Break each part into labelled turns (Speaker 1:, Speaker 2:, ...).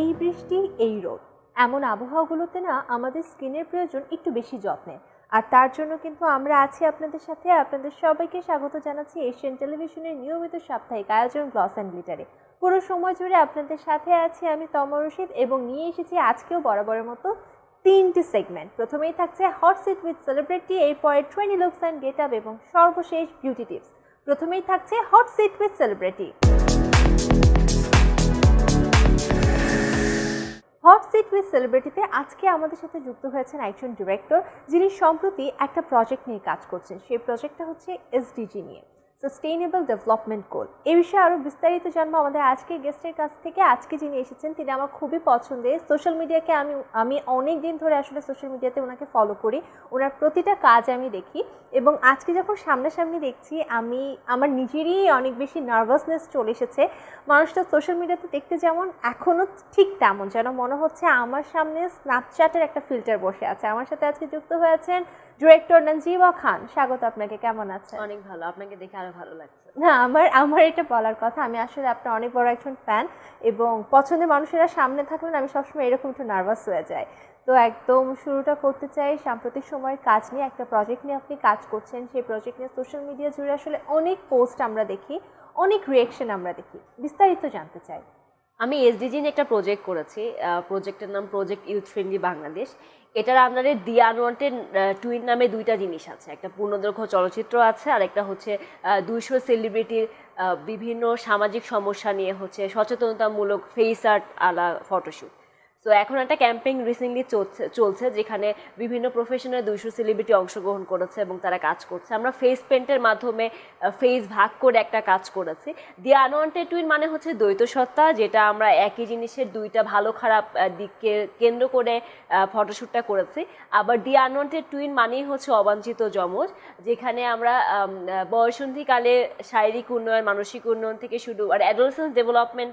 Speaker 1: এই বৃষ্টি, এই রোদ। এমন আবহাওয়াগুলোতে না আমাদের স্কিনের প্রয়োজন একটু বেশি যত্নের আর তার জন্য কিন্তু আমরা আছি আপনাদের সাথে। আপনাদের সবাইকে স্বাগত জানাচ্ছি এশিয়ান টেলিভিশনের নিয়মিত সাপ্তাহিক আয়োজন গ্লস অ্যান্ড গ্লিটারে। পুরো সময় জুড়ে আপনাদের সাথে আছি আমি তমর রশিদ এবং নিয়ে এসেছি আজকেও বরাবরের মতো তিনটি সেগমেন্ট। প্রথমেই থাকছে হট সিট উইথ সেলিব্রিটি এরপরে trendy looks and get up এবং সর্বশেষ বিউটি টিপস প্রথমেই থাকছে hot seat with celebrity hot seat with সেলিব্রিটিতে আজকে আমাদের সাথে যুক্ত হয়েছেন একজন ডিরেক্টর যিনি সম্প্রতি একটা প্রজেক্ট নিয়ে কাজ করছেন। সেই প্রজেক্টটা হচ্ছে এসডিজি নিয়ে। সাস্টেইনেবল ডেভেলপমেন্ট গোল এই বিষয়ে আরও বিস্তারিত জানব আমাদের আজকে গেস্টের কাছ থেকে। আজকে যিনি এসেছেন, তিনি আমার খুবই পছন্দের। সোশ্যাল মিডিয়াকে আমি আমি অনেক দিন ধরে আসলে সোশ্যাল মিডিয়াতে ওনাকে ফলো করি। ওনার প্রতিটা কাজ আমি দেখি। এবং আজকে যখন সামনাসামনি দেখছি, আমি, আমার নিজেরই অনেক বেশি নার্ভাসনেস চলে এসেছে। মানুষটা সোশ্যাল মিডিয়াতে দেখতে যেমন এখনও ঠিক তেমন, যেন মনে হচ্ছে আমার সামনে স্ন্যাপচ্যাটের একটা ফিল্টার বসে আছে। আমার সাথে আজকে যুক্ত হয়েছেন ডিরেক্টর নঞ্জিবা খান স্বাগত আপনাকে কেমন আছেন?
Speaker 2: অনেক ভালো আপনাকে দেখে আরও ভালো লাগছে।
Speaker 1: না আমার আমার এটা বলার কথা আমি আসলে আপনার অনেক বড় একজন ফ্যান এবং পছন্দের মানুষেরা সামনে থাকলে না আমি সবসময় এরকম একটু নার্ভাস হয়ে যাই। তো একদম শুরুটা করতে চাই সাম্প্রতিক সময়ের কাজ নিয়ে একটা প্রজেক্ট নিয়ে আপনি কাজ করছেন সেই প্রজেক্ট নিয়ে সোশ্যাল মিডিয়া জুড়ে আসলে অনেক পোস্ট আমরা দেখি অনেক রিয়েকশন আমরা দেখি। বিস্তারিত জানতে চাই।
Speaker 2: আমি এসডিজি নিয়ে একটা প্রজেক্ট করেছি প্রজেক্টের নাম প্রজেক্ট ইউথ ফ্রেন্ডলি বাংলাদেশ এটার আন্ডারে দি আনওয়ান্টেড টুইন নামে দুইটা জিনিস আছে। একটা পূর্ণদৈর্ঘ্য চলচ্চিত্র আছে, আর একটা হচ্ছে দুইশো সেলিব্রিটির বিভিন্ন সামাজিক সমস্যা নিয়ে হচ্ছে সচেতনতামূলক face art a la photoshoot so এখন একটা ক্যাম্পেইন রিসেন্টলি চলছে চলছে যেখানে বিভিন্ন প্রফেশনাল দুইশো সেলিব্রিটি অংশগ্রহণ করেছে এবং তারা কাজ করছে। আমরা ফেস পেন্টের মাধ্যমে ফেস ভাগ করে একটা কাজ করেছি। দি আনওয়ান্টেড টুইন মানে হচ্ছে দ্বৈত সত্তা যেটা আমরা একই জিনিসের দুইটা ভালো খারাপ দিককে কেন্দ্র করে ফটোশ্যুটটা করেছি। আবার দি আনওয়ান্টেড টুইন মানেই হচ্ছে অবাঞ্ছিত যমজ যেখানে আমরা আম, বয়সন্ধিকালে শারীরিক উন্নয়ন মানসিক উন্নয়ন থেকে শুরু আর অ্যাডোলসেন্স ডেভেলপমেন্ট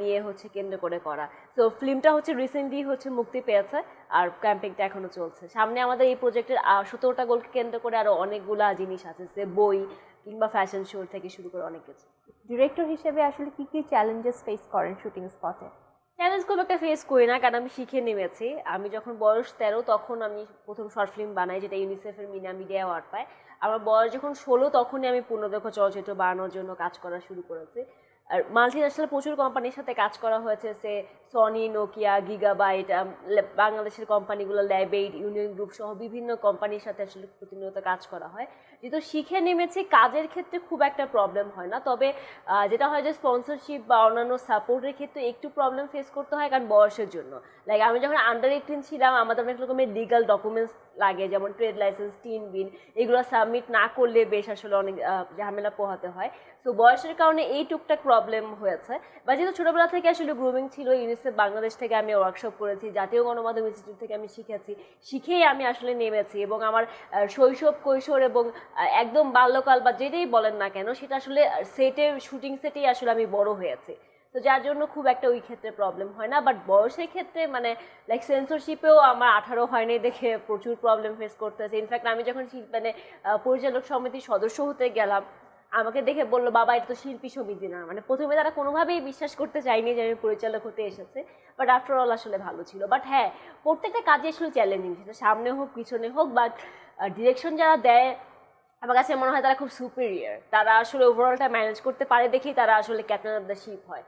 Speaker 2: নিয়ে হচ্ছে কেন্দ্র করে করা। তো ফিল্মটা হচ্ছে রিসেন্টলি হচ্ছে মুক্তি পেয়েছে আর ক্যাম্পেইনটা এখনও চলছে। সামনে আমাদের এই প্রজেক্টের সতেরোটা গোলকে কেন্দ্র করে আরও অনেকগুলা জিনিস আছে যে বই কিংবা ফ্যাশন শো থেকে শুরু করে অনেক কিছু।
Speaker 1: ডিরেক্টর হিসেবে আসলে কি কি চ্যালেঞ্জেস ফেস করেন শুটিং স্পটে
Speaker 2: চ্যালেঞ্জ খুব একটা ফেস করি না কারণ আমি শিখে নেমেছি। আমি যখন বয়স তেরো তখন আমি প্রথম শর্ট ফিল্ম বানাই যেটা ইউনিসেফের মিনা মিডিয়া অ্যাওয়ার্ড পায়। আমার বয়স যখন ষোলো তখনই আমি পূর্ণদৈর্ঘ্য চলচ্চিত্র বানানোর জন্য কাজ করা শুরু করেছি। আর মাল্টি ন্যাশনাল প্রচুর কোম্পানির সাথে কাজ করা হয়েছে, সে সনি নোকিয়া গিগাবাইট বাংলাদেশের কোম্পানিগুলো ল্যাবেইড ইউনিয়ন গ্রুপ সহ বিভিন্ন কোম্পানির সাথে আসলে প্রতিনিয়ত কাজ করা হয়। যেহেতু শিখে নেমেছি, কাজের ক্ষেত্রে খুব একটা প্রবলেম হয় না। তবে যেটা হয় যে স্পন্সরশিপ বা অন্যান্য সাপোর্টের ক্ষেত্রে একটু প্রবলেম ফেস করতে হয়, কারণ বয়সের জন্য। লাইক আমি যখন আন্ডার এইটিন ছিলাম আমাদের অনেক রকমের লিগাল ডকুমেন্টস লাগে, যেমন ট্রেড লাইসেন্স টিন বিন এগুলো সাবমিট না করলে বেশ আসলে অনেক ঝামেলা পোহাতে হয়। তো বয়সের কারণে এই টুকটাক প্রবলেম হয়েছে। বা যেহেতু ছোটোবেলা থেকে আসলে গ্রুমিং ছিল ইউনিসেফ বাংলাদেশ থেকে আমি ওয়ার্কশপ করেছি, জাতীয় গণমাধ্যম ইনস্টিটিউট থেকে আমি শিখেছি, শিখেই আমি আসলে নেমেছি। এবং আমার শৈশব, কৈশোর এবং একদম বাল্যকাল বা যেটাই বলেন না কেন, সেটা আসলে সেটে শুটিং সেটেই আসলে আমি বড় হয়েছি। তো যার জন্য খুব একটা ওই ক্ষেত্রে প্রবলেম হয় না। বাট বয়সের ক্ষেত্রে মানে লাইক সেন্সরশিপেও আমার আঠারো হয়নি দেখে প্রচুর প্রবলেম ফেস করতে হয়েছে ইনফ্যাক্ট আমি যখন মানে পরিচালক সমিতির সদস্য হতে গেলাম, আমাকে দেখে বলল, বাবা, এটা তো শিল্পী সমিতি না। মানে প্রথমে তারা কোনোভাবেই বিশ্বাস করতে চায়নি যে আমি পরিচালক হতে এসেছে। বাট আফটার অল আসলে ভালো ছিল। বাট হ্যাঁ প্রত্যেকটা কাজে আসলে চ্যালেঞ্জিং সেটা সামনে হোক, পিছনে হোক বাট ডিরেকশন যারা দেয় আমার কাছে মনে হয় তারা খুব সুপিরিয়ার তারা আসলে ওভারঅলটা ম্যানেজ করতে পারে দেখেই তারা আসলে ক্যাপ্টেন অফ দ্য শিপ হয়।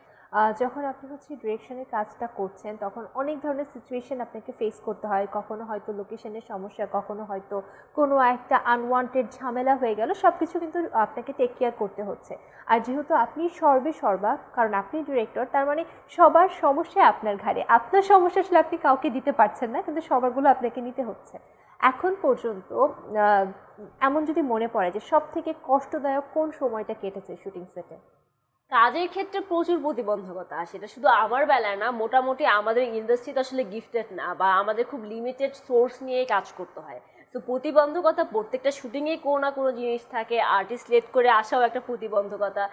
Speaker 1: যখন আপনি হচ্ছে ডিরেকশনের কাজটা করছেন, তখন অনেক ধরনের সিচুয়েশন আপনাকে ফেস করতে হয়। কখনো হয়তো লোকেশনের সমস্যা, কখনো হয়তো কোনো একটা আনওয়ান্টেড ঝামেলা হয়ে গেল সব কিছু কিন্তু আপনাকে টেক কেয়ার করতে হচ্ছে। আর যেহেতু আপনি সর্বে সর্বা, কারণ আপনি ডিরেক্টর তার মানে সবার সমস্যা আপনার ঘাড়ে। আপনার সমস্যা আসলে আপনি কাউকে দিতে পারছেন না, কিন্তু সবারগুলো আপনাকে নিতে হচ্ছে। এখন পর্যন্ত এমন যদি মনে পড়ে যে সব থেকে কষ্টদায়ক কোন সময়টা কেটেছে শুটিং সেটে?
Speaker 2: কাজের ক্ষেত্রে প্রচুর প্রতিবন্ধকতা আসে এটা শুধু আমার বেলায় না, মোটামুটি আমাদের ইন্ডাস্ট্রিতে আসলে গিফটেড না বা আমাদের খুব লিমিটেড সোর্স নিয়ে কাজ করতে হয়। তো প্রতিবন্ধকতা প্রত্যেকটা শুটিংয়ে কোনো না কোনো জিনিস থাকে। আর্টিস্ট লেট করে আসাও একটা প্রতিবন্ধকতা।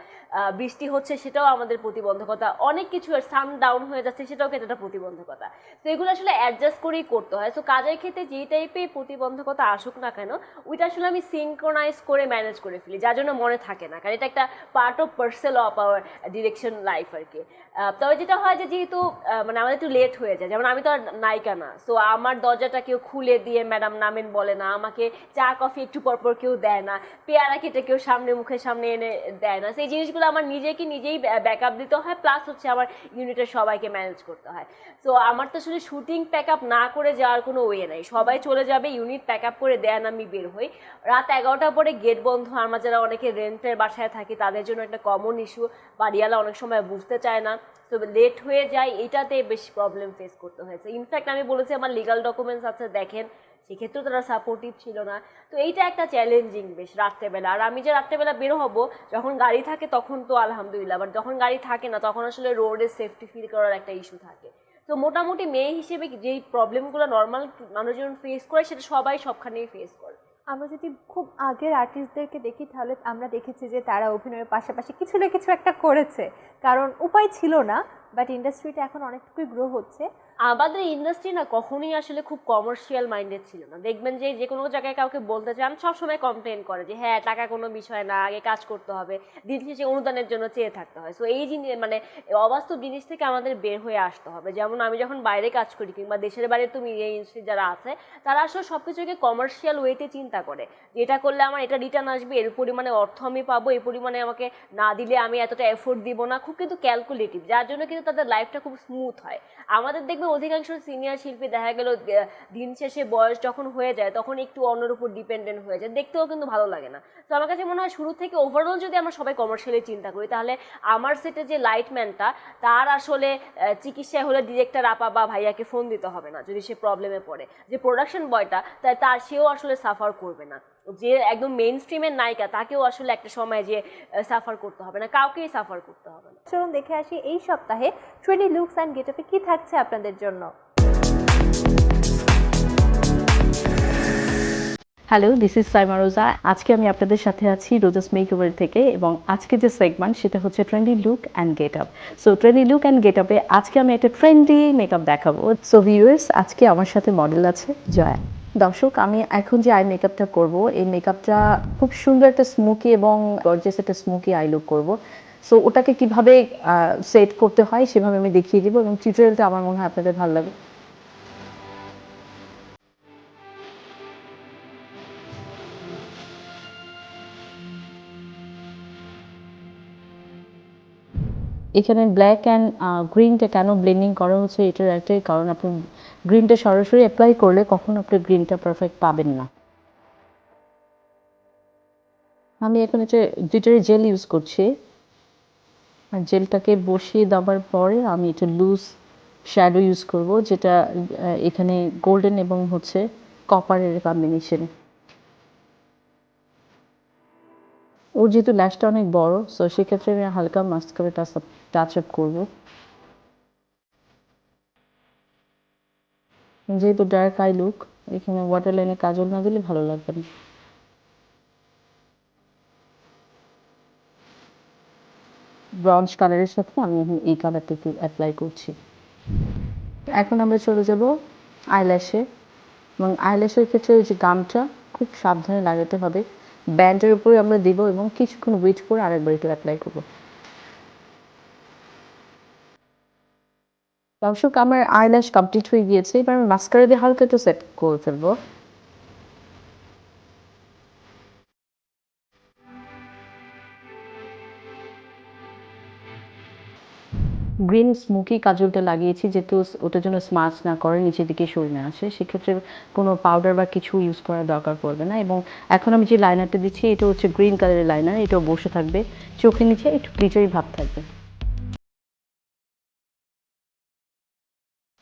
Speaker 2: বৃষ্টি হচ্ছে সেটাও আমাদের প্রতিবন্ধকতা। অনেক কিছু সান ডাউন হয়ে যাচ্ছে সেটাও কিন্তু একটা প্রতিবন্ধকতা। তো এগুলো আসলে অ্যাডজাস্ট করেই করতে হয়। সো কাজের ক্ষেত্রে যেই টাইপের প্রতিবন্ধকতা আসুক না কেন, ওইটা আসলে আমি সিঙ্ক্রোনাইজ করে ম্যানেজ করে ফেলি, যার জন্য মনে থাকে না। কারণ এটা একটা part of parcel of our direction life আর কি। তবে যেটা হয় যে যেহেতু মানে আমাদের একটু লেট হয়ে যায়। যেমন আমি তো আর নায়িকা না। সো আমার দরজাটা কেউ খুলে দিয়ে ম্যাডাম নামেন বলে না, আমাকে চা, কফি একটু পর পর কেউ দেয় না, পেয়ারা কেটে কেউ সামনে মুখের সামনে এনে দেয় না। সেই জিনিসগুলো আমার নিজেকে নিজেই ব্যাক আপ দিতে হয় প্লাস হচ্ছে আমার ইউনিটের সবাইকে ম্যানেজ করতে হয়। সো আমার তো আসলে শুটিং প্যাক আপ না করে যাওয়ার কোনো ওয়ে নাই। সবাই চলে যাবে ইউনিট প্যাক আপ করে দেন আমি বের হই। রাত এগারোটার পরে গেট বন্ধ, আমরা যারা অনেকে রেন্টের বাসায় থাকি, তাদের জন্য একটা কমন ইস্যু বাড়িওয়ালা অনেক সময় বুঝতে চায় না। তো লেট হয়ে যায়, এটাতে বেশি প্রবলেম ফেস করতে হয়েছে ইনফ্যাক্ট আমি বলেছি, আমার লিগাল ডকুমেন্টস আছে, দেখেন। সেক্ষেত্রেও তারা সাপোর্টিভ ছিল না। তো এইটা একটা চ্যালেঞ্জিং বেশ রাত্রেবেলা। আর আমি যে রাত্রেবেলা বের হব, যখন গাড়ি থাকে তখন তো আলহামদুলিল্লাহ বাট যখন গাড়ি থাকে না, তখন আসলে রোডে সেফটি ফিল করার একটা ইস্যু থাকে। তো মোটামুটি মেয়ে হিসেবে যেই প্রবলেমগুলো নর্মাল মানুষজন ফেস করে, সেটা সবাই সবখানেই ফেস করে।
Speaker 1: আমরা যদি খুব আগের আর্টিস্টদেরকে দেখি, তাহলে আমরা দেখেছি যে তারা অভিনয়ের পাশাপাশি কিছু না কিছু একটা করেছে। কারণ উপায় ছিল না বাট ইন্ডাস্ট্রিটা এখন অনেকটুকুই গ্রো হচ্ছে।
Speaker 2: আমাদের ইন্ডাস্ট্রি না কখনোই আসলে খুব কমার্শিয়াল মাইন্ডেড ছিল না। দেখবেন যে যে কোনো জায়গায় কাউকে বলতে চান সবসময় কমপ্লেন করে যে হ্যাঁ টাকা কোনো বিষয় না, আগে কাজ করতে হবে, দিন শেষে অনুদানের জন্য চেয়ে থাকতে হয়। সো এই জিনিস মানে অবাস্তব জিনিস থেকে আমাদের বের হয়ে আসতে হবে। যেমন আমি যখন বাইরে কাজ করি কিংবা দেশের বাইরে তুমি এই ইন্ডাস্ট্রি যারা আছে, তারা আসলে সব কিছুকে কমার্শিয়াল ওয়েতে চিন্তা করে। যে এটা করলে আমার এটা রিটার্ন আসবে, এর পরিমাণে অর্থ আমি পাবো এই পরিমাণে আমাকে না দিলে আমি এতটা এফোর্ট দিব না, খুব কিন্তু ক্যালকুলেটিভ যার জন্য কিন্তু তাদের লাইফটা খুব স্মুথ হয়। আমাদের দেখবে অধিকাংশ সিনিয়র শিল্পী দেখা গেল দিন শেষে বয়স যখন হয়ে যায়, তখন একটু অন্যের উপর ডিপেন্ডেন্ট হয়ে যায়। দেখতেও কিন্তু ভালো লাগে না। তো আমার কাছে মনে হয় শুরু থেকে ওভারঅল যদি আমরা সবাই কমার্শিয়ালি চিন্তা করি, তাহলে আমার সেটে যে লাইটম্যানটা তার আসলে চিকিৎসায় হলে ডিরেক্টর আপা বা ভাইয়াকে ফোন দিতে হবে না, যদি সে প্রবলেমে পড়ে। যে প্রোডাকশন বয়টা তাই তার সেও আসলে সাফার করবে না। যে একদম মেইন স্ট্রিমের নায়িকা তাকেও আসলে একটা সময় যে সাফার করতে হবে না কাউকেই সাফার করতে হবে না।
Speaker 1: চলুন দেখে আসি এই সপ্তাহে ট্রেনি লুকস অ্যান্ড গেটআপে কি থাকছে আপনাদের জন্য।
Speaker 3: হ্যালো দিস ইজ সাইমা রোজা আজকে আমি আপনাদের সাথে আছি রোজাস মেকওভার থেকে এবং আজকে যে সেগমেন্ট সেটা হচ্ছে trendy look and get up so trendy look and get আপে আজকে আমি একটা ট্রেন্ডি মেকআপ দেখাবো। সো ভিউয়ার্স আজকে আমার সাথে মডেল আছে জয়া দর্শক, আমি এখন যে আই মেকআপটা করব, এই মেকআপটা খুব সুন্দর একটা স্মোকি এবং গর্জেস একটা স্মোকি আই লুক করব। সো ওটাকে কীভাবে সেট করতে হয় সেভাবে আমি দেখিয়ে দিব এবং টিউটোরিয়ালটা আমার মনে হয় আপনাদের ভালো লাগবে। এখানে ব্ল্যাক অ্যান্ড গ্রিনটা কেন ব্লেন্ডিং করা হচ্ছে এটার একটাই কারণ, আপনি গ্রিনটা সরাসরি অ্যাপ্লাই করলে কখনো আপনি গ্রিনটা পারফেক্ট পাবেন না। আমি এখন এটা গ্লিটারি জেল ইউজ করছি। আর জেলটাকে বসিয়ে দেওয়ার পরে আমি এটা লুজ শ্যাডো ইউজ করব, যেটা এখানে গোল্ডেন এবং হচ্ছে কপারের কম্বিনেশন ওর যেহেতু ল্যাশটা অনেক বড় সো সেক্ষেত্রে আমি হালকা মাস্ক করে টাচ আপ করব। যেহেতু ডার্ক আই লুক এখানে ওয়াটার লাইনে কাজল না দিলে ভালো লাগবে না। ব্রাউন্স কালারের সাথে আমি এখন এই কালারটা একটু অ্যাপ্লাই করছি। এখন আমরা চলে যাব আইল্যাশে এবং আইল্যাশের ক্ষেত্রে ওই যে গামটা খুব সাবধানে লাগাতে হবে। ব্যান্ডের উপরে আমরা দিব এবং কিছুক্ষণ ওয়েট করে আরেকবার একটু অ্যাপ্লাই করব। দর্শক, আমার আইল্যাশ কমপ্লিট হয়ে গিয়েছে। এবার আমি মাস্কারা দিয়ে হালকা একটু সেট করে ফেলব। গ্রিন স্মোকি কাজলটা লাগিয়েছি, যেহেতু ওটার জন্য স্মাচ না করে নিচের দিকে সরে না আসে সেক্ষেত্রে কোনো পাউডার বা কিছু ইউজ করার দরকার পড়বে না এবং এখন আমি যে লাইনারটা দিচ্ছি, এটা হচ্ছে গ্রিন কালারের লাইনার এটাও বসে থাকবে। চোখের নিচে একটু গ্লিটারি ভাব থাকবে।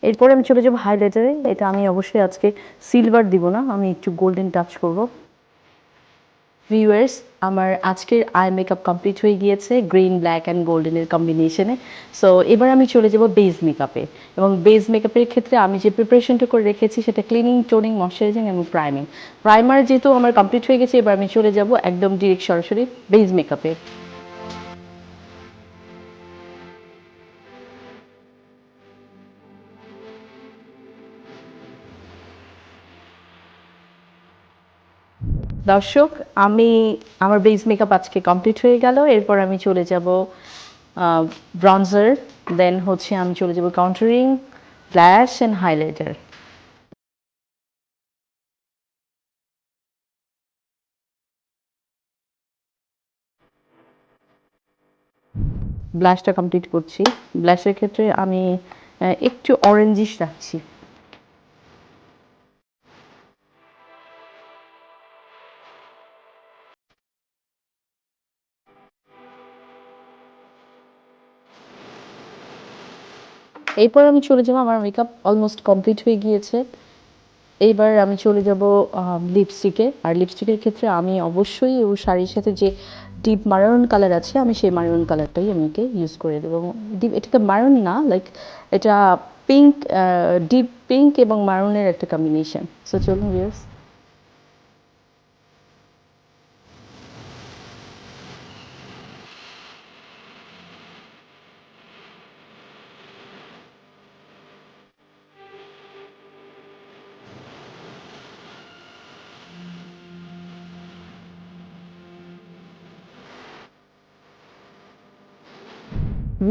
Speaker 3: এরপরে আমি চলে যাব হাইলাইটারে এটা আমি অবশ্যই আজকে সিলভার দিব না, আমি একটু গোল্ডেন টাচ করব। ভিউয়ার্স আমার আজকের আই মেকআপ কমপ্লিট হয়ে গিয়েছে গ্রিন ব্ল্যাক অ্যান্ড গোল্ডেনের কম্বিনেশনে সো এবার আমি চলে যাব বেজ মেকআপে এবং বেজ মেকআপের ক্ষেত্রে আমি যে প্রিপারেশনটা করে রেখেছি, সেটা ক্লিনিং টোনিং ময়শ্চারাইজিং এবং প্রাইমিং প্রাইমার যেহেতু আমার কমপ্লিট হয়ে গেছে, এবার আমি চলে যাব একদম ডিরেক্ট সরাসরি বেজ মেকআপে দর্শক, আমি, আমার বেস মেকআপ আজকে কমপ্লিট হয়ে গেল। এরপর আমি চলে যাব ব্রঞ্জার দেন হচ্ছে আমি চলে যাব কাউন্টারিং ফ্ল্যাশ অ্যান্ড হাইলাইটার ব্লাশটা কমপ্লিট করছি। ব্লাশের ক্ষেত্রে আমি একটু অরেঞ্জিশ রাখছি। এরপর আমি চলে যাব, আমার মেকআপ অলমোস্ট কমপ্লিট হয়ে গিয়েছে। এইবার আমি চলে যাব লিপস্টিকে আর লিপস্টিকের ক্ষেত্রে আমি অবশ্যই ও শাড়ির সাথে যে ডিপ মারুন কালার আছে, আমি সেই মারুন কালারটাই আমি একে ইউজ করে দেবো। ডিপ এটাকে মারুন না লাইক এটা পিঙ্ক ডিপ পিঙ্ক এবং মারুনের একটা কম্বিনেশন সো চলুন ভিউয়ার্স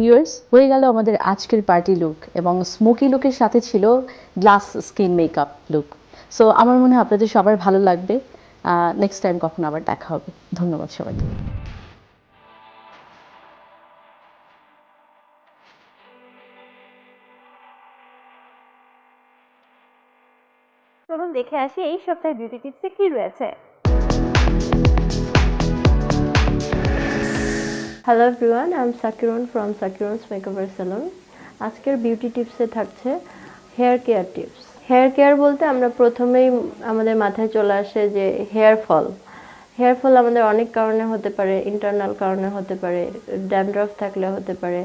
Speaker 3: ভিউয়ার্স হয়ে গেল আমাদের আজকের পার্টি লুক এবং স্মোকি লুকের সাথে ছিল glass skin makeup look so আমার মনে হয় আপনাদের সবার ভালো লাগবে। নেক্সট টাইম কখন আবার দেখা হবে। ধন্যবাদ সবাইকে।
Speaker 1: চলুন দেখে আসি এই সপ্তাহে বিউটি টিপসে কি রয়েছে।
Speaker 4: Hello everyone I am Sakiron from Sakiron's makeover salon আজকের বিউটি টিপসে থাকছে hair care tips hair care বলতে আমরা প্রথমেই আমাদের মাথায় চলে আসে যে হেয়ার ফল হেয়ার ফল আমাদের অনেক কারণে হতে পারে ইন্টারনাল কারণে হতে পারে ড্যান্ড্রফ থাকলে হতে পারে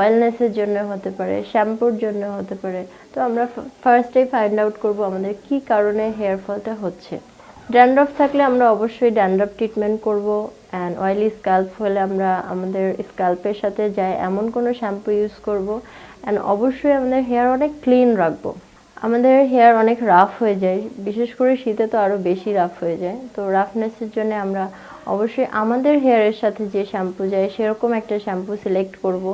Speaker 4: অয়েলনেসের জন্য হতে পারে, শ্যাম্পুর জন্য হতে পারে। তো আমরা ফার্স্টেই ফাইন্ড আউট করব আমাদের কি কারণে হেয়ার ফলটা হচ্ছে। ড্যান্ড্রফ থাকলে আমরা অবশ্যই ড্যান্ড্রফ ট্রিটমেন্ট করব অ্যান্ড অয়েলি স্ক্যাল্প হলে আমরা আমাদের স্ক্যাল্পের সাথে যায় এমন কোনো শ্যাম্পু ইউজ করব। অ্যান্ড অবশ্যই আমাদের হেয়ার অনেক ক্লিন রাখব। আমাদের হেয়ার অনেক রাফ হয়ে যায়। বিশেষ করে শীতে তো আরও বেশি রাফ হয়ে যায়। তো রাফনেসের জন্য আমরা অবশ্যই আমাদের হেয়ারের সাথে যে শ্যাম্পু যায়, সেরকম একটা শ্যাম্পু সিলেক্ট করব।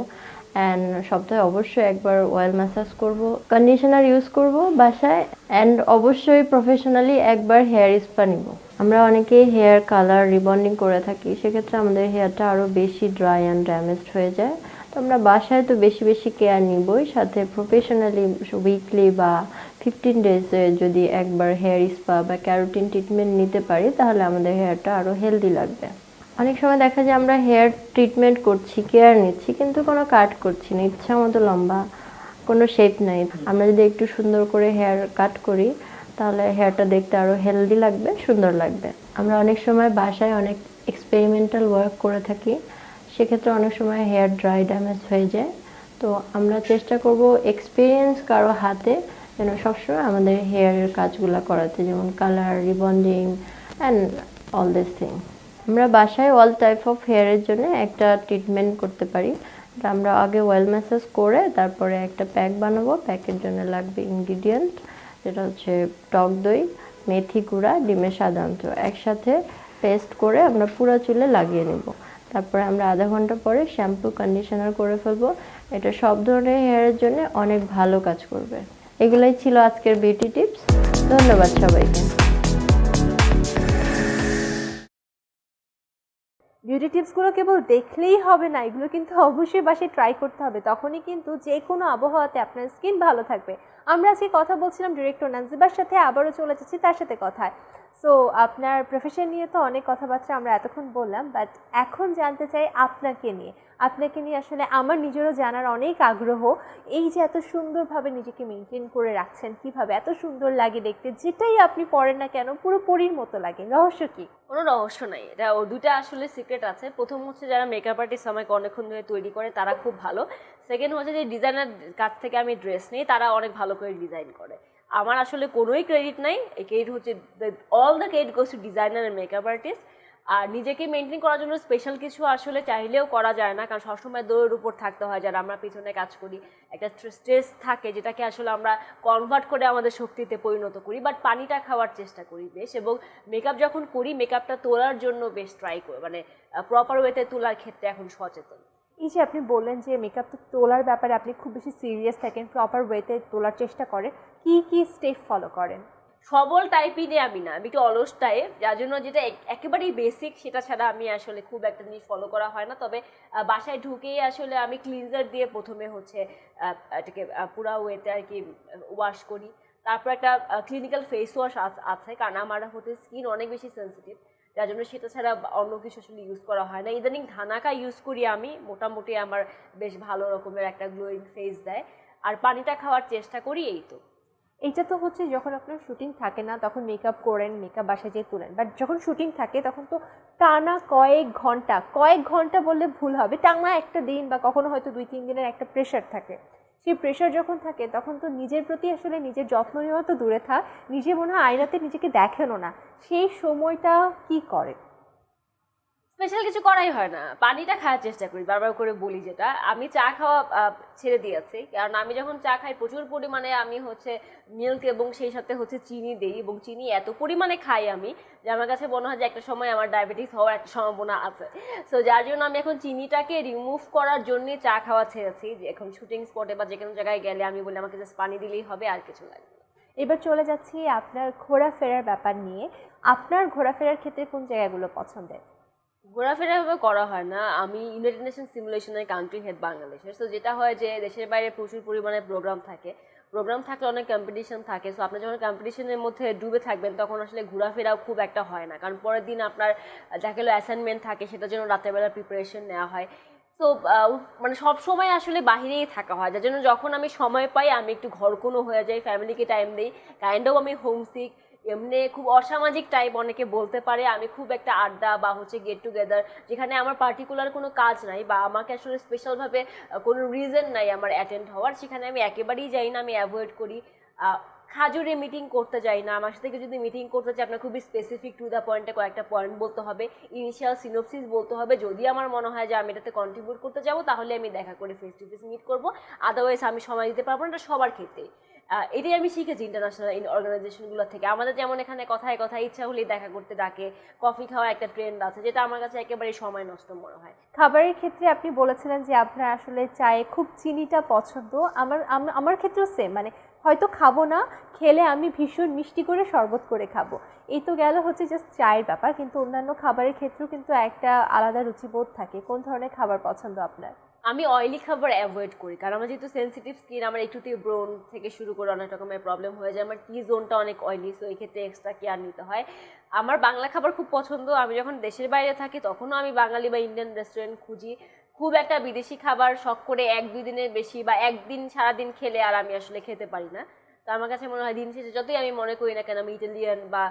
Speaker 4: অ্যান্ড সপ্তাহে অবশ্যই একবার অয়েল ম্যাসাজ করব। কন্ডিশনার ইউজ করব বাসায়। অ্যান্ড অবশ্যই প্রফেশনালি একবার হেয়ার স্পা নিব। আমরা অনেকেই হেয়ার কালার রিবন্ডিং করে থাকি, সেক্ষেত্রে আমাদের হেয়ারটা আরও বেশি ড্রাই অ্যান্ড ড্যামেজড হয়ে যায়। তো আমরা বাসায় তো বেশি বেশি কেয়ার নিবই, সাথে প্রফেশনালি উইকলি বা ফিফটিন ডেজে যদি একবার হেয়ার স্পা বা ক্যারোটিন ট্রিটমেন্ট নিতে পারি, তাহলে আমাদের হেয়ারটা আরও হেলদি লাগবে। অনেক সময় দেখা যায় আমরা হেয়ার ট্রিটমেন্ট করছি, কেয়ার নিচ্ছি, কিন্তু কোনো কাট করছি না ইচ্ছা মতো লম্বা কোনো শেপ নাই। আমরা যদি একটু সুন্দর করে হেয়ার কাট করি তাহলে হেয়ারটা দেখতে আরও হেলদি লাগবে, সুন্দর লাগবে। আমরা অনেক সময় বাসায় অনেক এক্সপেরিমেন্টাল ওয়ার্ক করে থাকি, সেক্ষেত্রে অনেক সময় হেয়ার ড্রাই ড্যামেজ হয়ে যায়। তো আমরা চেষ্টা করব এক্সপিরিয়েন্স কারও হাতে যেন সবসময় আমাদের হেয়ারের কাজগুলো করাতে, যেমন colour rebonding and all this thing আমরা বাসায় অল টাইপ অফ হেয়ারের জন্য একটা ট্রিটমেন্ট করতে পারি। আমরা আগে ওয়েল ম্যাসাজ করে তারপরে একটা প্যাক বানাবো প্যাকের জন্য লাগবে ইনগ্রিডিয়েন্ট যেটা হচ্ছে টক দই, মেথি গুঁড়া ডিমের সাধারণত একসাথে পেস্ট করে আমরা পুরো চুলে লাগিয়ে নেব। তারপরে আমরা আধা ঘণ্টা পরে শ্যাম্পু কন্ডিশনার করে ফেলব। এটা সব ধরনের হেয়ারের জন্য অনেক ভালো কাজ করবে। এগুলোই ছিল আজকের বিউটি টিপস ধন্যবাদ সবাইকে।
Speaker 1: বিউটি টিপসগুলো কেবল দেখলেই হবে না, এগুলো কিন্তু অবশ্যই বাসায় ট্রাই করতে হবে। তখনই কিন্তু যে কোনো আবহাওয়াতে আপনার স্কিন ভালো থাকবে। আমরা আজকে কথা বলছিলাম ডিরেক্টর নাজিবার সাথে, আবারও চলে যাচ্ছি তার সাথে কথায়। সো আপনার প্রফেশন নিয়ে তো অনেক কথাবার্তা আমরা এতক্ষণ বললাম বাট এখন জানতে চাই আপনাকে নিয়ে। আপনাকে নিয়ে আসলে আমার নিজেরও জানার অনেক আগ্রহ। এই যে এত সুন্দরভাবে নিজেকে মেনটেন করে রাখছেন, কীভাবে এত সুন্দর লাগে দেখতে, যেটাই আপনি পরেন না কেন, পুরো পরীর মতো লাগে। রহস্য কি?
Speaker 2: কোনো রহস্য নাই। এটা ও দুটা আসলে সিক্রেট আছে। প্রথম হচ্ছে যারা মেকআপ আর্টিস্ট আমাকে অনেকক্ষণ ধরে তৈরি করে, তারা খুব ভালো। সেকেন্ড হচ্ছে যে ডিজাইনার কাছ থেকে আমি ড্রেস নিই, তারা অনেক ভালো করে ডিজাইন করে। আমার আসলে কোনোই ক্রেডিট নাই। ক্রেডিট হচ্ছে all the credit goes to designer and makeup artist আর নিজেকে মেনটেন করার জন্য স্পেশাল কিছু আসলে চাইলেও করা যায় না। কারণ সবসময় দৌড়ের উপর থাকতে হয়, যারা আমরা পিছনে কাজ করি, একটা স্ট্রেস থাকে যেটাকে আসলে আমরা কনভার্ট করে আমাদের শক্তিতে পরিণত করি। বাট পানিটা খাওয়ার চেষ্টা করি বেশ এবং মেকআপ যখন করি মেকআপটা তোলার জন্য বেশ ট্রাই করি। মানে প্রপার ওয়েতে তোলার ক্ষেত্রে এখন সচেতন।
Speaker 1: এই যে আপনি বললেন যে মেকআপ তোলার ব্যাপারে আপনি খুব বেশি সিরিয়াস থাকেন প্রপার ওয়েতে তোলার চেষ্টা করেন, কি কি স্টেপ ফলো করেন?
Speaker 2: সবল টাইপই আমি না, আমি একটু অলস টাইপ যার জন্য যেটা একেবারেই বেসিক সেটা ছাড়া আমি আসলে খুব একটা জিনিস ফলো করা হয় না। তবে বাসায় ঢুকেই আসলে আমি ক্লিনজার দিয়ে প্রথমে হচ্ছে এটাকে পুরা ওয়েতে আর কি ওয়াশ করি। তারপর একটা ক্লিনিক্যাল ফেস ওয়াশ আছে, কারণ আমার হতে স্কিন অনেক বেশি সেন্সিটিভ যার জন্য সেটা ছাড়া অন্য কিছু আসলে ইউজ করা হয় না। ইদানিং ধানাকা ইউজ করি আমি, মোটামুটি আমার বেশ ভালো রকমের একটা গ্লোয়িং ফেস দেয়। আর পানিটা খাওয়ার চেষ্টা করি এই তো।
Speaker 1: এইটা তো হচ্ছে যখন আপনার শুটিং থাকে না, তখন মেকআপ করেন মেকআপ বাসায় যেয়ে তুলেন। বাট যখন শুটিং থাকে, তখন তো টানা কয়েক ঘণ্টা কয়েক ঘণ্টা বললে ভুল হবে। টানা একটা দিন বা কখনো হয়তো দুই, তিন দিনের একটা প্রেশার থাকে। সেই প্রেশার যখন থাকে, তখন তো নিজের প্রতি আসলে নিজের যত্ন নেওয়া তো দূরে থাক। নিজে মনে হয় আয়নাতে নিজেকে দেখেনও না। সেই সময়টা কি করে?
Speaker 2: স্পেশাল কিছু করাই হয় না। পানিটা খাওয়ার চেষ্টা করি, বারবার করে বলি যেটা। আমি চা খাওয়া ছেড়ে দিয়েছি। কারণ আমি যখন চা খাই, প্রচুর পরিমাণে আমি হচ্ছে মিল্ক এবং সেই সাথে হচ্ছে চিনি দিই এবং চিনি এত পরিমাণে খাই আমি যে আমার কাছে মনে হয় যে একটা সময় আমার ডায়াবেটিস হওয়ার একটা সম্ভাবনা আছে। সো যার জন্য আমি এখন চিনিটাকে রিমুভ করার জন্যই চা খাওয়া ছেড়েছি। যে এখন শুটিং স্পটে বা যে কোনো জায়গায় গেলে আমি বলি, আমাকে জাস্ট পানি দিলেই হবে, আর কিছু লাগবে
Speaker 1: এবার চলে যাচ্ছি আপনার ঘোরাফেরার ব্যাপার নিয়ে। আপনার ঘোরাফেরার ক্ষেত্রে কোন জায়গাগুলো পছন্দের?
Speaker 2: ঘোরাফেরা করা হয় না। আমি ইউনাইটেড নেশন সিমুলেশনের কান্ট্রি হেড বাংলাদেশের সো যেটা হয় যে, দেশের বাইরে প্রচুর পরিমাণে প্রোগ্রাম থাকে। প্রোগ্রাম থাকলে অনেক কম্পিটিশন থাকে। সো আপনি যখন কম্পিটিশনের মধ্যে ডুবে থাকবেন, তখন আসলে ঘোরাফেরাও খুব একটা হয় না। কারণ পরের দিন আপনার গেলো অ্যাসাইনমেন্ট থাকে সেটার জন্য রাতের বেলা প্রিপারেশন নেওয়া হয়। তো মানে সব সময় আসলে বাহিরেই থাকা হয়। যার জন্য যখন আমি সময় পাই, আমি একটু ঘর কোনো হয়ে যাই ফ্যামিলিকে টাইম দিই। কাইন্ড অফ আমি হোমসিক এমনি খুব অসামাজিক টাইপ অনেকে বলতে পারে, আমি খুব একটা আড্ডা বা হচ্ছে গেট টুগেদার যেখানে আমার পার্টিকুলার কোনো কাজ নাই বা আমাকে আসলে স্পেশালভাবে কোনো রিজন নাই আমার অ্যাটেন্ড হওয়ার, সেখানে আমি একেবারেই যাই না, আমি অ্যাভয়েড করি। খাজুরে মিটিং করতে যাই না, আমার সাথে যদি মিটিং করতে চাই আপনার খুবই স্পেসিফিক টু দ্য পয়েন্টে কয়েকটা পয়েন্ট বলতে হবে ইনিশিয়াল সিনোপসিস বলতে হবে, যদি আমার মনে হয় যে আমি এটাতে কন্ট্রিবিউট করতে যাব, তাহলে আমি দেখা করে ফেস টু ফেস মিট করব আদারওয়াইজ আমি সময় দিতে পারব না, এটা সবার ক্ষেত্রেই। এটাই আমি শিখেছি ইন্টারন্যাশনাল অর্গানাইজেশনগুলো থেকে। আমাদের যেমন এখানে কথায় কথায় ইচ্ছা হলেই দেখা করতে ডাকে কফি খাওয়া একটা ট্রেন্ড আছে, যেটা আমার কাছে একেবারে সময় নষ্ট মনে হয়।
Speaker 1: খাবারের ক্ষেত্রে আপনি বলেছিলেন যে আপনার আসলে চায়ে খুব চিনিটা পছন্দ। আমার আমার ক্ষেত্রেও সেম মানে হয়তো খাব না, খেলে আমি ভীষণ মিষ্টি করে শরবত করে খাব। এই তো গেল হচ্ছে জাস্ট চায়ের ব্যাপার, কিন্তু অন্যান্য খাবারের ক্ষেত্রেও কিন্তু একটা আলাদা রুচিবোধ থাকে। কোন ধরনের খাবার পছন্দ আপনার?
Speaker 2: আমি অয়েলি খাবার অ্যাভয়েড করি। কারণ আমার যেহেতু সেন্সিটিভ স্কিন আমার একটুতেই ব্রোন থেকে শুরু করে অনেক রকমের প্রবলেম হয়ে যায়। আমার টি জোনটা অনেক অয়েলি সো এক্ষেত্রে ক্ষেত্রে এক্সট্রা কেয়ার নিতে হয়। আমার বাংলা খাবার খুব পছন্দ। আমি যখন দেশের বাইরে থাকি, তখনও আমি বাঙালি বা ইন্ডিয়ান রেস্টুরেন্ট খুঁজি। খুব একটা বিদেশি খাবার শখ করে এক দুই দিনের বেশি বা একদিন সারাদিন খেলে আর আমি আসলে খেতে পারি না। তো আমার কাছে মনে হয় দিন শেষে যতই আমি মনে করি না কেন আমি ইটালিয়ান বা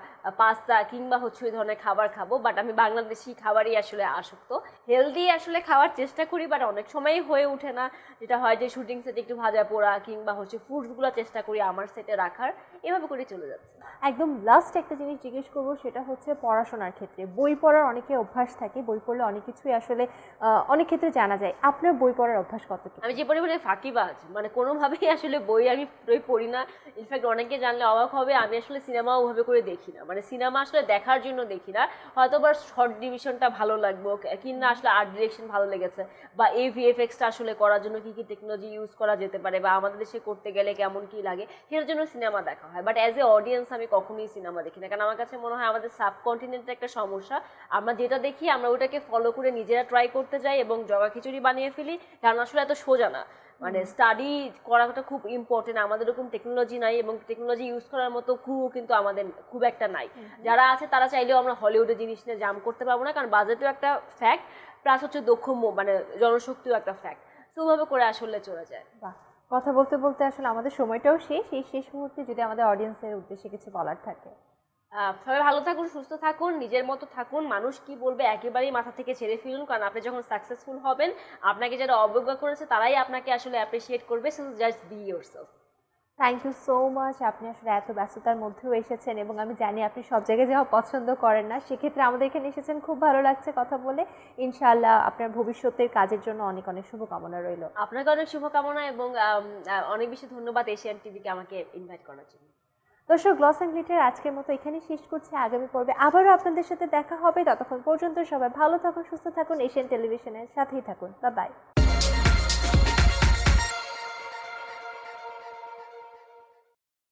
Speaker 2: পাস্তা কিংবা হচ্ছে ওই ধরনের খাবার খাব বাট আমি বাংলাদেশি খাবারই আসলে আসক্ত। হেলদি আসলে খাওয়ার চেষ্টা করি বাট অনেক সময়ই হয়ে ওঠে না। যেটা হয় যে শুটিং সেটে একটু ভাজা পোড়া কিংবা হচ্ছে ফুডসগুলো চেষ্টা করি আমার সেটে রাখার। এভাবে করে চলে যাচ্ছে।
Speaker 1: একদম লাস্ট একটা জিনিস জিজ্ঞেস করব সেটা হচ্ছে পড়াশোনার ক্ষেত্রে। বই পড়ার অনেকে অভ্যাস থাকে বই পড়লে অনেক কিছুই আসলে অনেক ক্ষেত্রে জানা যায়। আপনার বই পড়ার অভ্যাস কতটুকু?
Speaker 2: আমি যে পরিমাণে ফাঁকিবাজ মানে কোনোভাবেই আসলে বই আমি পড়ি না। ইনফ্যাক্ট অনেকে জানলে অবাক হবে, আমি আসলে সিনেমা ওভাবে করে দেখি না। মানে সিনেমা আসলে দেখার জন্য দেখি না। হয়তো বা শর্ট ডিভিশনটা ভালো লাগবে কিংবা আসলে আর্ট ডিরেকশন ভালো লেগেছে, বা এই ভিএফএক্সটা আসলে করার জন্য কি কি টেকনোলজি ইউজ করা যেতে পারে, বা আমাদের দেশে করতে গেলে কেমন কি লাগে, সেটার জন্য সিনেমা দেখা হয়। বাট অ্যাজ এ অডিয়েন্স আমি কখনোই সিনেমা দেখি না। কারণ আমার কাছে মনে হয় আমাদের সাবকন্টিনেন্টের একটা সমস্যা। আমরা যেটা দেখি, আমরা ওটাকে ফলো করে নিজেরা ট্রাই করতে যাই এবং জগা খিচুড়ি বানিয়ে ফেলি, কারণ আসলে এত সোজা না। মানে স্টাডি করাটা খুব ইম্পর্টেন্ট আমাদের এরকম টেকনোলজি নাই এবং টেকনোলজি ইউজ করার মতো ক্রু কিন্তু আমাদের খুব একটা নাই। যারা আছে তারা চাইলেও আমরা হলিউডের জিনিস নিয়ে জাম করতে পারব না কারণ বাজেটও একটা ফ্যাক্ট প্লাস হচ্ছে দক্ষ মানে জনশক্তিও একটা ফ্যাক্ট তো ওভাবে করে আসলে চলে যায়।
Speaker 1: বাহ! কথা বলতে বলতে আসলে আমাদের সময়টাও শেষ। এই শেষ মুহূর্তে যদি আমাদের অডিয়েন্সের উদ্দেশ্যে কিছু বলার থাকে।
Speaker 2: সবাই ভালো থাকুন সুস্থ থাকুন নিজের মতো থাকুন। মানুষ কি বলবে একেবারেই মাথা থেকে ছেড়ে ফেলুন কারণ আপনি যখন সাকসেসফুল হবেন আপনাকে যারা অবজ্ঞা করেছে তারাই আপনাকে আসলে অ্যাপ্রিসিয়েট করবে। So just be yourself
Speaker 1: thank you so much আপনি আসলে এত ব্যস্ততার মধ্যেও এসেছেন এবং আমি জানি আপনি সব জায়গায় যাওয়া পছন্দ করেন না। সেক্ষেত্রে আমাদের এখানে এসেছেন খুব ভালো লাগছে কথা বলে। ইনশাআল্লাহ আপনার ভবিষ্যতের কাজের জন্য অনেক অনেক শুভকামনা রইল।
Speaker 2: আপনাকে অনেক শুভকামনা এবং অনেক বেশি ধন্যবাদ এশিয়ান টিভিকে আমাকে ইনভাইট করার জন্য।
Speaker 1: দর্শক গ্লস অ্যান্ড গ্লিটার আজকের মতো এখানে শেষ করছি। আগামী পর্বে আবারও আপনাদের সাথে দেখা হবে। ততক্ষণ পর্যন্ত সবাই ভালো থাকুন, সুস্থ থাকুন এশিয়ান টেলিভিশনের সাথেই থাকুন। বা বাই